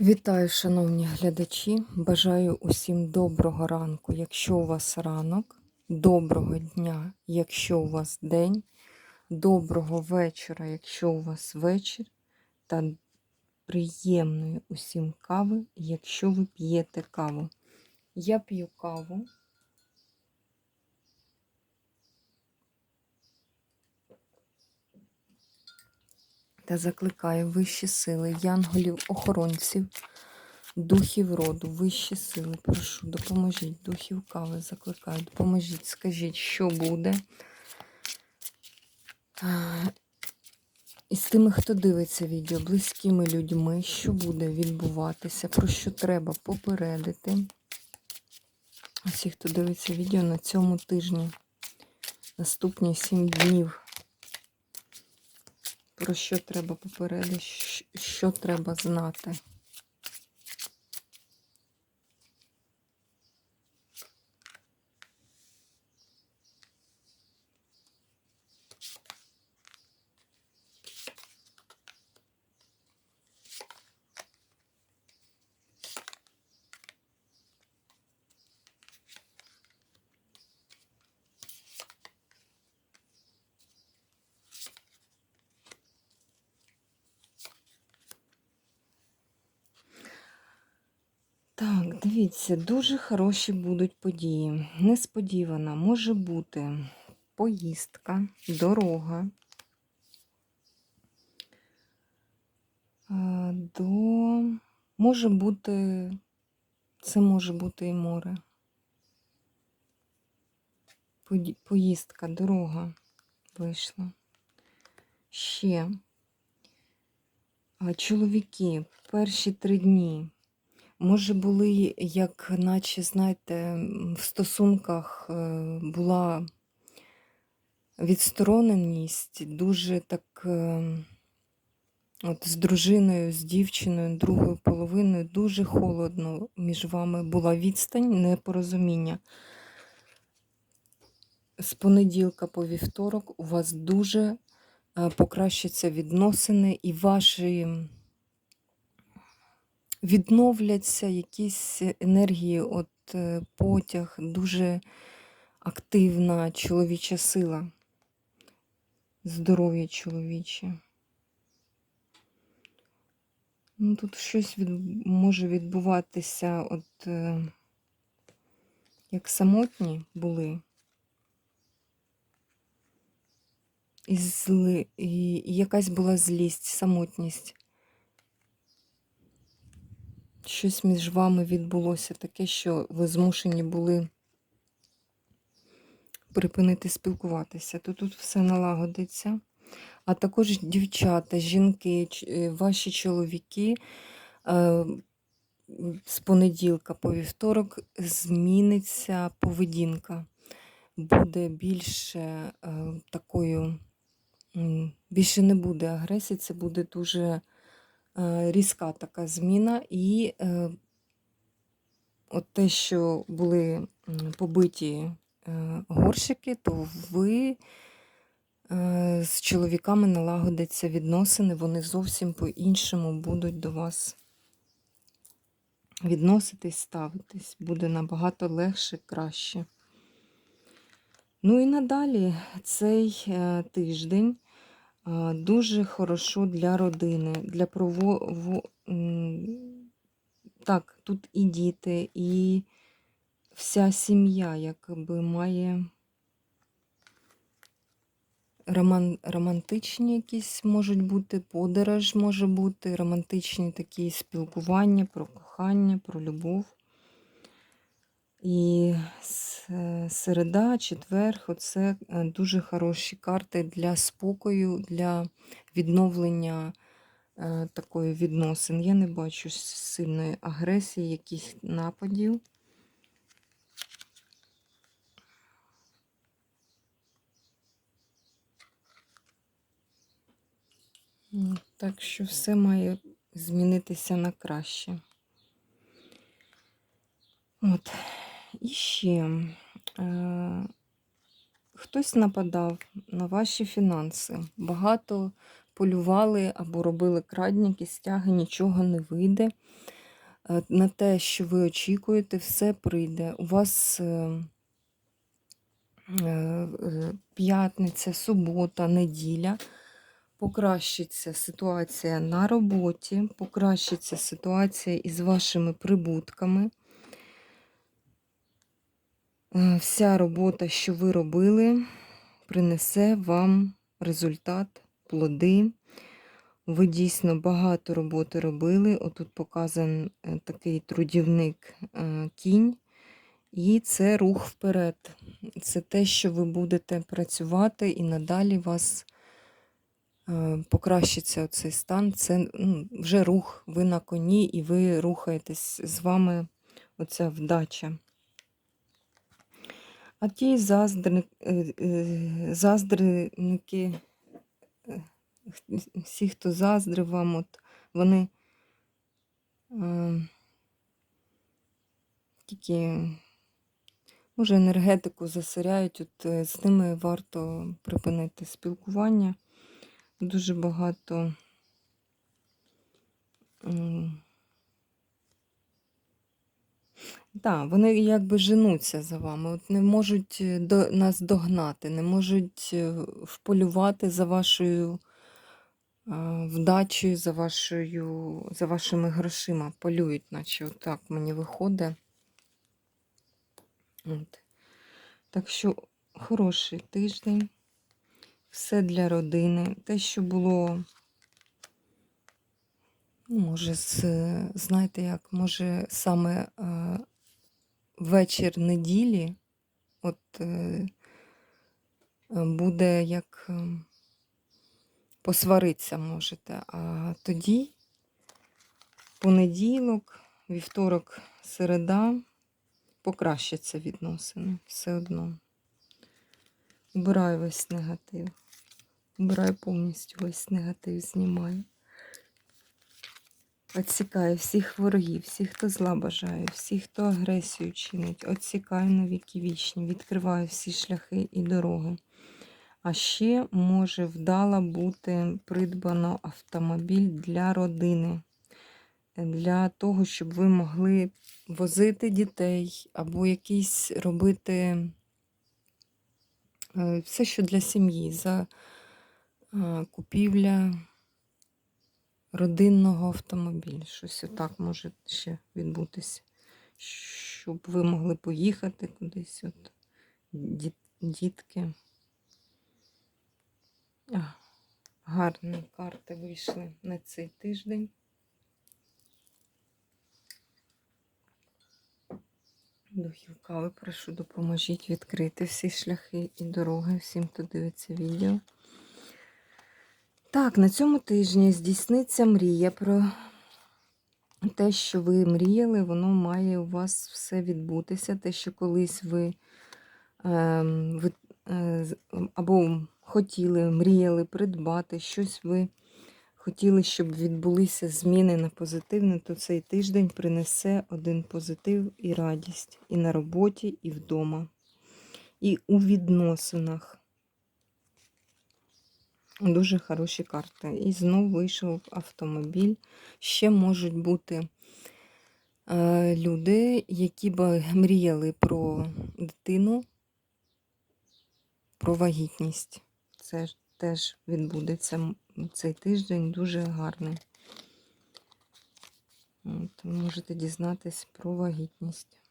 Вітаю, шановні глядачі! Бажаю усім доброго ранку, якщо у вас ранок, доброго дня, якщо у вас день, доброго вечора, якщо у вас вечір, та приємної усім кави, якщо ви п'єте каву. Я п'ю каву. Та закликаю вищі сили, янголів, охоронців, духів роду, вищі сили, прошу, допоможіть, духів кави, закликаю, допоможіть, скажіть, що буде. І з тими, хто дивиться відео, близькими людьми, що буде відбуватися, про що треба попередити. Усі, хто дивиться відео на цьому тижні, наступні сім днів. Про що треба попередити, що треба знати. Так, дивіться, дуже хороші будуть події. Несподівана може бути поїздка, дорога до може бути, це може бути і море. Поїздка, дорога вийшла. Ще чоловіки перші три дні. Може, були, як наче, знаєте, в стосунках е, була відстороненість, дуже так, е, от з дружиною, з дівчиною, другою половиною, дуже холодно між вами була відстань, непорозуміння. З понеділка по вівторок у вас дуже е, покращаться відносини і ваші відновляться якісь енергії, от е, потяг, дуже активна чоловіча сила, здоров'я чоловіче. Ну, тут щось від, може відбуватися, от е, як самотні були. І, зли, і, якась була злість, самотність. Щось між вами відбулося таке, що ви змушені були припинити спілкуватися. То тут все налагодиться. А також дівчата, жінки, е, ваші чоловіки е, з понеділка по вівторок зміниться поведінка. Буде більше е, такою, більше не буде агресії, це буде дуже різка така зміна. І е, от те, що були побиті е, горщики, то ви з чоловіками налагодяться відносини, вони зовсім по-іншому будуть до вас відноситись, ставитись. Буде набагато легше, краще. Ну і надалі цей е, тиждень дуже хорошо для родини, для прово... Так, тут і діти, і вся сім'я якби має роман... романтичні якісь можуть бути, подорож може бути, романтичні такі спілкування про кохання, про любов. І е, середа, четверг оце е, дуже хороші карти для спокою, для відновлення е, такої відносин. Я не бачу сильної агресії, якихось нападів. Так що все має змінитися на краще. От. І ще е, хтось нападав на ваші фінанси. Багато полювали або робили крадніки, стяги, нічого не вийде. Е, На те, що ви очікуєте, все прийде. У вас е, е, е, п'ятниця, субота, неділя. Покращиться ситуація на роботі, покращиться ситуація із вашими прибутками. Е, Вся робота, що ви робили, принесе вам результат, плоди. Ви дійсно багато роботи робили. Отут показан е, такий трудівник е, кінь. І це рух вперед. Це те, що ви будете працювати, і надалі вас покращиться цей стан. Це ну, вже рух, ви на коні, і ви рухаєтесь з вами оця вдача. А ті заздри, е, е, е, всі, хто заздрив вам, от вони тільки, може, енергетику засоряють, от з ними варто припинити спілкування. Дуже багато. Так, вони якби женуться за вами, от не можуть е, до, нас догнати, не можуть е, вполювати за вашою е, вдачею, за, вашою, за вашими грошима. Полюють, наче отак мені виходить. От. Так що хороший тиждень, все для родини. Те, що було, може, з, знаєте як, може саме е, вечір неділі, от е, буде як е, посваритися можете. А тоді понеділок, вівторок, середа покращаться відносини все одно. Убираю весь негатив. Убираю повністю весь негатив, знімаю. Отсікаю всіх ворогів, всіх, хто зла бажає, всіх, хто агресію чинить. Отсікаю на віки вічні, відкриваю всі шляхи і дороги. А ще може вдало бути придбано автомобіль для родини, для того, щоб ви могли возити дітей або якісь робити е, все, що для сім'ї, за е, купівля родинного автомобіля. Щось отак може ще відбутися. Щоб ви могли поїхати кудись. От, діт- дітки. А, гарні карти вийшли на цей тиждень. Духів кави, прошу, допоможіть відкрити всі шляхи і дороги всім, хто дивиться відео. Так, на цьому тижні здійсниться мрія про те, що ви мріяли, воно має у вас все відбутися. Те, що колись ви, ем, ви е, або хотіли, мріяли придбати, щось ви хотіли, щоб відбулися зміни на позитивне, то цей тиждень принесе один позитив і радість і на роботі, і вдома, і у відносинах. Дуже хороші карти. І знов вийшов автомобіль. Ще можуть бути е, люди, які б мріяли про дитину, про вагітність. Це теж відбудеться цей тиждень дуже гарний. От, можете дізнатись про вагітність.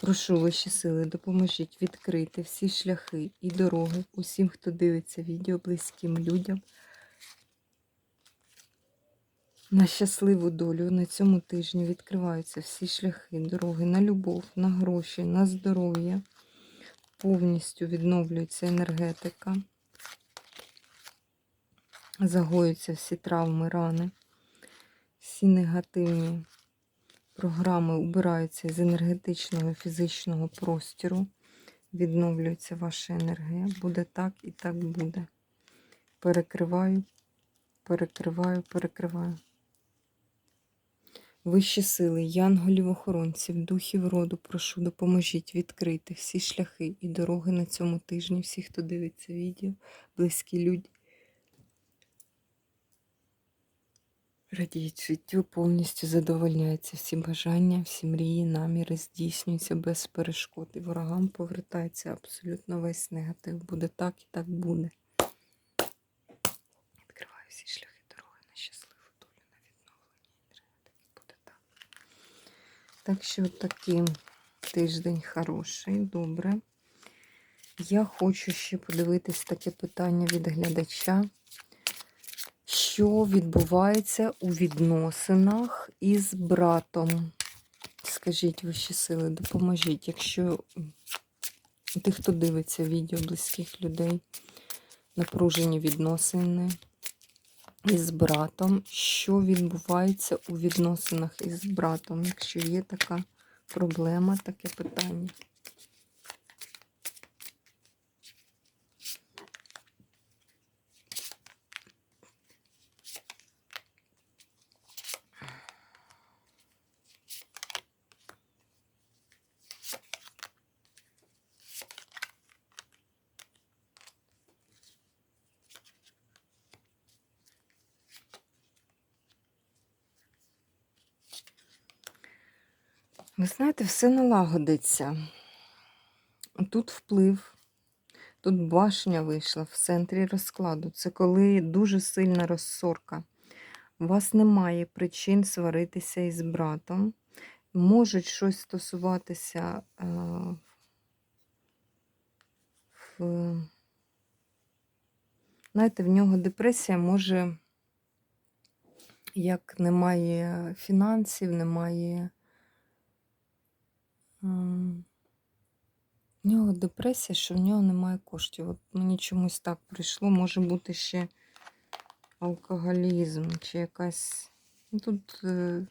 Прошу вищі сили, допоможіть відкрити всі шляхи і дороги усім, хто дивиться відео близьким людям. На щасливу долю на цьому тижні відкриваються всі шляхи, дороги на любов, на гроші, на здоров'я. Повністю відновлюється енергетика. Загоюються всі травми, рани, всі негативні програми убираються з енергетичного фізичного простору. Відновлюється ваша енергія. Буде так і так буде. Перекриваю, перекриваю, перекриваю. Вищі сили, янголів-охоронців, духів роду, прошу, допоможіть відкрити всі шляхи і дороги на цьому тижні, всі, хто дивиться відео, близькі люди. Радіють життю, повністю задовольняються всі бажання, всі мрії, наміри здійснюються без перешкод. І ворогам повертається абсолютно весь негатив. Буде так і так буде. Відкриваю всі шляхи дороги на щасливу долю, на відновлення. І буде так. Так що такий тиждень хороший, добре. Я хочу ще подивитись таке питання від глядача. Що відбувається у відносинах із братом? Скажіть вищі сили, допоможіть. Якщо тих, хто дивиться відео близьких людей, напружені відносини із братом, що відбувається у відносинах із братом, якщо є така проблема, таке питання. Ви знаєте, все налагодиться. Тут вплив, тут башня вийшла в центрі розкладу. Це коли дуже сильна розсорка. У вас немає причин сваритися із братом. Можуть щось стосуватися е, в. Знаєте, в нього депресія може, як немає фінансів, немає. В нього депресія, що в нього немає коштів. От мені чомусь так прийшло. Може бути ще алкоголізм чи якась. Ну, Тут е,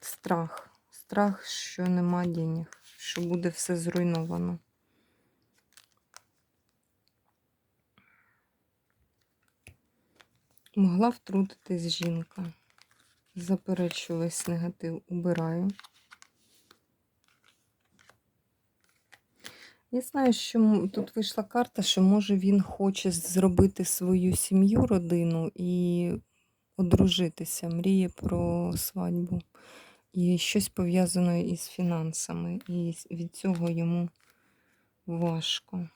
страх. Страх, що нема денег, що буде все зруйновано. Могла втрутитись жінка. Заперечую весь негатив, убираю. Я знаю, що тут вийшла карта, що може він хоче зробити свою сім'ю, родину і одружитися, мріє про свадьбу. І щось пов'язане із фінансами. І від цього йому важко.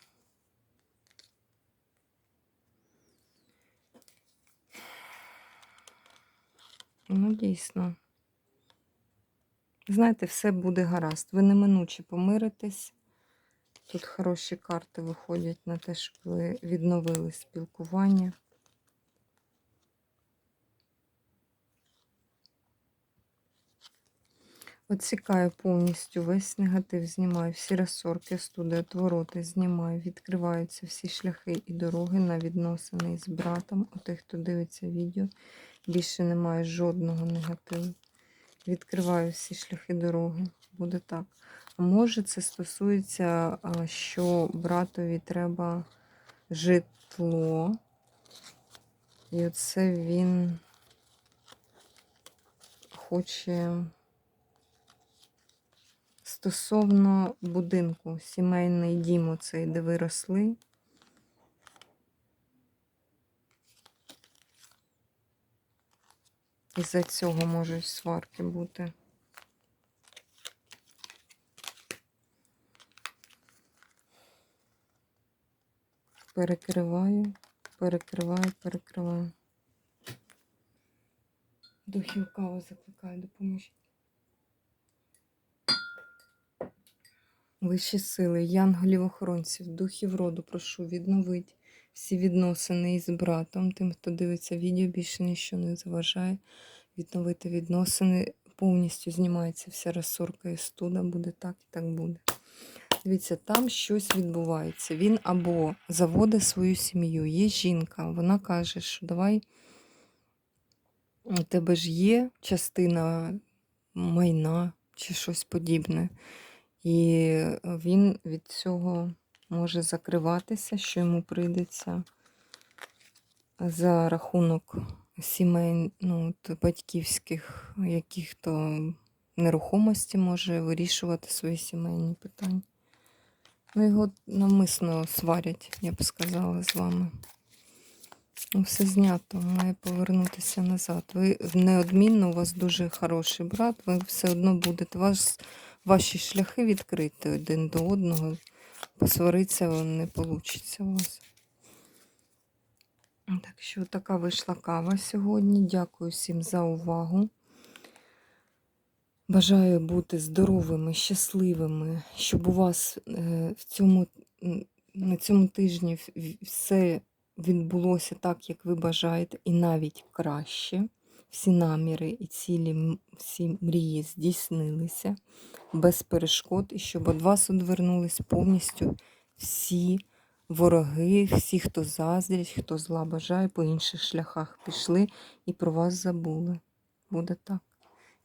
Ну, дійсно. Знаєте, все буде гаразд. Ви неминуче помиритесь. Тут хороші карти виходять на те, щоб ви відновили спілкування. Отсікаю повністю весь негатив, знімаю всі розсорки, студи, отвороти, знімаю, відкриваються всі шляхи і дороги на відносини з братом. У тих, хто дивиться відео, більше немає жодного негативу. Відкриваю всі шляхи дороги. Буде так. Може, це стосується, що братові треба житло. І оце він хоче стосовно будинку, сімейний дім оцей, де ви росли. Із-за цього можуть сварки бути. Перекриваю, перекриваю, перекриваю. Духів каву закликаю, допоможіть. Вищі сили, янголів-охоронців, духів роду, прошу відновити всі відносини із братом, тим, хто дивиться відео, більше нічого не заважає. Відновити відносини, повністю знімається вся розсорка і студа, буде так і так буде. Дивіться, там щось відбувається. Він або заводить свою сім'ю, є жінка, вона каже, що давай у тебе ж є частина майна чи щось подібне. І він від цього може закриватися, що йому прийдеться за рахунок сімей, ну, батьківських яких-то нерухомості може вирішувати свої сімейні питання. Ну, його навмисно сварять, я б сказала, з вами. Ну, Все знято, має повернутися назад. Ви неодмінно, у вас дуже хороший брат, ви все одно будете, ваш, ваші шляхи відкриті один до одного. Посваритися не вийде у вас. Так що така вийшла кава сьогодні. Дякую всім за увагу. Бажаю бути здоровими, щасливими, щоб у вас е, в цьому, на цьому тижні все відбулося так, як ви бажаєте, і навіть краще. Всі наміри і цілі, всі мрії здійснилися без перешкод, і щоб від вас одвернулись повністю всі вороги, всі, хто заздрять, хто зла бажає, по інших шляхах пішли і про вас забули. Буде так.